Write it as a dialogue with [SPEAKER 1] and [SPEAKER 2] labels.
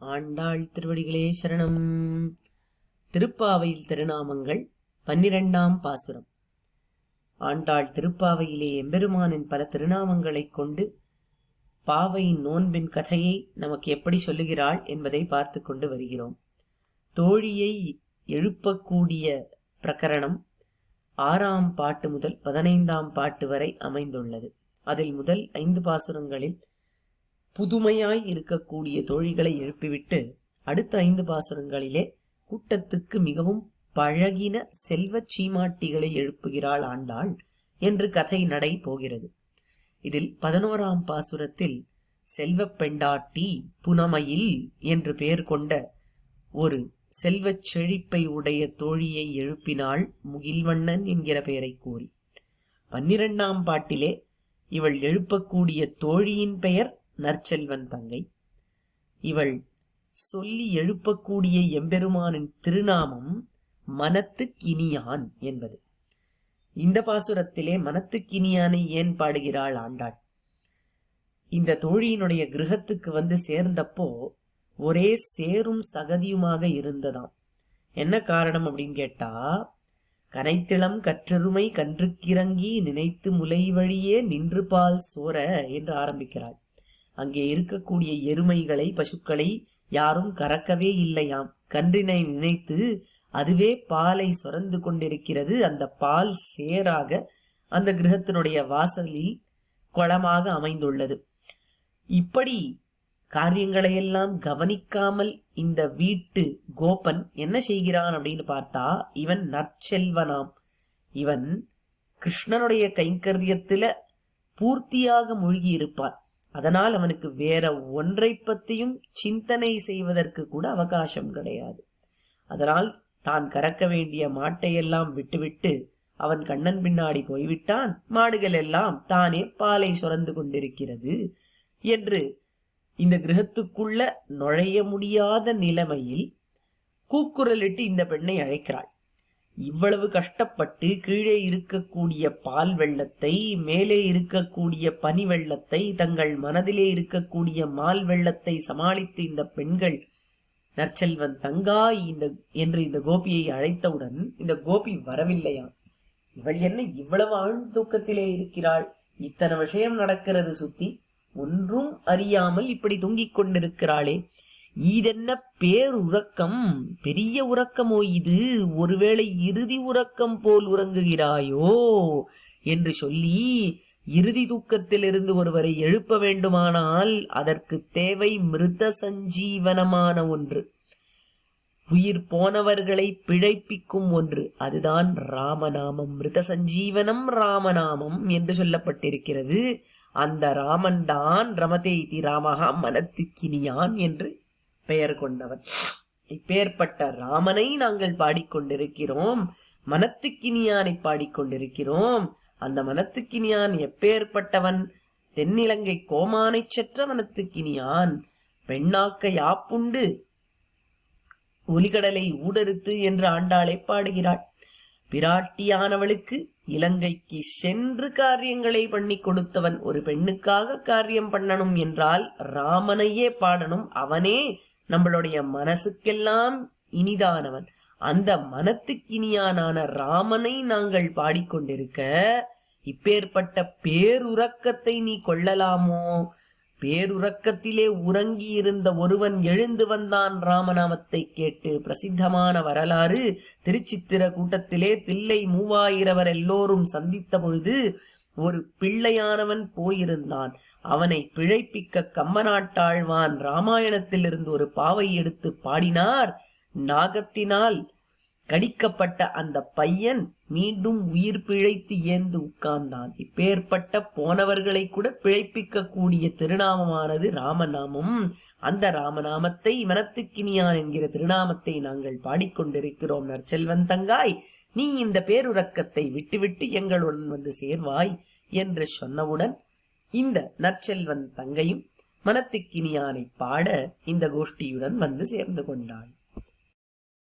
[SPEAKER 1] ஆண்டாள் திருவடிகளே சரணம். திருப்பாவையில் திருநாமங்கள் பன்னிரண்டாம் பாசுரம். ஆண்டாள் திருப்பாவையிலே எம்பெருமானின் பல திருநாமங்களைக் கொண்டு பாவையின் நோன்பின் கதையை நமக்கு எப்படி சொல்லுகிறாள் என்பதை பார்த்து கொண்டு வருகிறோம். தோழியை எழுப்பக்கூடிய பிரகரணம் ஆறாம் பாட்டு முதல் பதினைந்தாம் பாட்டு வரை அமைந்துள்ளது. அதில் முதல் ஐந்து பாசுரங்களில் புதுமையாய் இருக்கக்கூடிய தோழிகளை எழுப்பிவிட்டு அடுத்த ஐந்து பாசுரங்களிலே கூட்டத்துக்கு மிகவும் பழகின செல்வச் சீமாட்டிகளை எழுப்புகிறாள் ஆண்டாள் என்று கதை நடை போகிறது. இதில் பதினோராம் பாசுரத்தில் செல்வப் பெண்டாட்டி புனமையில் என்று பெயர் கொண்ட ஒரு செல்வச் செழிப்பை உடைய தோழியை எழுப்பினாள் முகில்வண்ணன் என்கிற பெயரை கூறி. பன்னிரெண்டாம் பாட்டிலே இவள் எழுப்பக்கூடிய தோழியின் பெயர் நற்செல்வன் தங்கை. இவள் சொல்லி எழுப்பக்கூடிய எம்பெருமானின் திருநாமம் மனத்துக்கினியான் என்பது. இந்த பாசுரத்திலே மனத்துக்கினியானை ஏன் பாடுகிறாள் ஆண்டாள்? இந்த தோழியினுடைய கிரகத்துக்கு வந்து சேர்ந்தப்போ ஒரே சேரும் சகதியுமாக இருந்ததாம். என்ன காரணம் அப்படின்னு கேட்டா கனைத்திளம் கற்றருமை கன்றுக்கிறங்கி நினைத்து முலை வழியே நின்று பால் சோர என்று ஆரம்பிக்கிறாள். அங்கே இருக்கக்கூடிய எருமைகளை பசுக்களை யாரும் கறக்கவே இல்லையாம். கன்றினை நினைத்து அதுவே பாலை சுரந்து கொண்டிருக்கிறது. அந்த பால் சேராக அந்த கிரகத்தினுடைய வாசலில் குளமாக அமைந்துள்ளது. இப்படி காரியங்களையெல்லாம் கவனிக்காமல் இந்த வீட்டு கோபன் என்ன செய்கிறான் அப்படின்னு பார்த்தா இவன் நற்செல்வனாம். இவன் கிருஷ்ணனுடைய கைங்கரியத்துல பூர்த்தியாக மூழ்கி இருப்பான் அதனால் அவனுக்கு வேற ஒன்றை பற்றியும் சிந்தனை செய்வதற்கு கூட அவகாசம் கிடையாது. அதனால் தான் கறக்க வேண்டிய மாட்டையெல்லாம் விட்டுவிட்டு அவன் கண்ணன் பின்னாடி போய்விட்டான். மாடுகள் எல்லாம் தானே பாலை சுரந்து கொண்டிருக்கிறது என்று இந்த கிரகத்துக்குள்ள நுழைய முடியாத நிலைமையில் கூக்குரலிட்டு இந்த பெண்ணை அழைக்கிறாள். இவ்வளவு கஷ்டப்பட்டு கீழே இருக்கக்கூடிய பால் வெள்ளத்தை மேலே இருக்கக்கூடிய பனி வெள்ளத்தை தங்கள் மனதிலே இருக்கக்கூடிய மால் வெள்ளத்தை சமாளித்து இந்த பெண்கள் நற்செல்வன் தங்காய் இந்த என்று இந்த கோபியை அழைத்தவுடன் இந்த கோபி வரவில்லையாம் இவள் என்ன இவ்வளவு ஆழ்ந்த தூக்கத்திலே இருக்கிறாள்? இத்தனை விஷயம் நடக்கிறது சுத்தி ஒன்றும் அறியாமல் இப்படி தூங்கிக் கொண்டிருக்கிறாளே. இதென்ன பேருறக்கம் பெரிய உறக்கமோ இது? ஒருவேளை இறுதி உறக்கம் போல் உறங்குகிறாயோ? என்று சொல்லி இறுதி தூக்கத்திலிருந்து ஒருவரை எழுப்ப வேண்டுமானால் அதற்கு தேவை மிருத சஞ்சீவனமான ஒன்று. உயிர் போனவர்களை பிழைப்பிக்கும் ஒன்று. அதுதான் ராமநாமம். மிருத சஞ்சீவனம் ராமநாமம் என்று சொல்லப்பட்டிருக்கிறது. அந்த ராமன் தான் ரமதேதி ராமகா மனத்துக்கினியான் என்று பெயர் கொண்டவன். இப்பேற்பட்ட ராமனை நாங்கள் பாடிக்கொண்டிருக்கிறோம். மனத்துக்கினியானை பாடிக்கொண்டிருக்கிறோம். அந்த மனத்துக்கினியான் எப்பேற்பட்டவன்? தென்னிலங்கை கோமானை செற்ற மனத்துக்கினியான். பெண்ணாக்க யாப்புண்டு ஒலிகடலை ஊடறுத்து என்று ஆண்டாளை பாடுகிறாள். பிராட்டியானவளுக்கு இலங்கைக்கு சென்று காரியங்களை பண்ணி கொடுத்தவன் ஒரு பெண்ணுக்காக காரியம் பண்ணணும் என்றால் ராமனையே பாடணும். அவனே நம்மளுடைய மனசுக்கெல்லாம் இனிதானவன். அந்த மனத்துக்கினியானான ராமனை நாங்கள் பாடிக்கொண்டிருக்க இப்பேற்பட்ட பேருறக்கத்தை நீ கொள்ளலாமோ? பேருறக்கத்திலே உறங்கியிருந்த ஒருவன் எழுந்து வந்தான் ராமநாமத்தை கேட்டு பிரசித்தமான வரலாறு. திருச்சித்திர கூட்டத்திலே தில்லை மூவாயிரவர் எல்லோரும் சந்தித்த பொழுது ஒரு பிள்ளையானவன் போயிருந்தான். அவனை பிழைப்பிக்க கம்மநாட்டாழ்வான் ராமாயணத்திலிருந்து ஒரு பாவை எடுத்து பாடினார். நாகத்தினால் கடிக்கப்பட்ட அந்த பையன் மீண்டும் உயிர் பிழைத்து ஏந்து உட்கார்ந்தான். இப்பேற்பட்ட போனவர்களை கூட பிழைப்பிக்க கூடிய திருநாமமானது ராமநாமம். அந்த ராமநாமத்தை மனத்துக்கினியான் என்கிற திருநாமத்தை நாங்கள் பாடிக்கொண்டிருக்கிறோம். நற்செல்வன் தங்காய் நீ இந்த பேருறக்கத்தை விட்டுவிட்டு எங்களுடன் வந்து சேர்வாய் என்று சொன்னவுடன் இந்த நற்செல்வன் தங்கையும் மனத்துக்கினியானை பாட இந்த கோஷ்டியுடன் வந்து சேர்ந்து கொண்டாள்.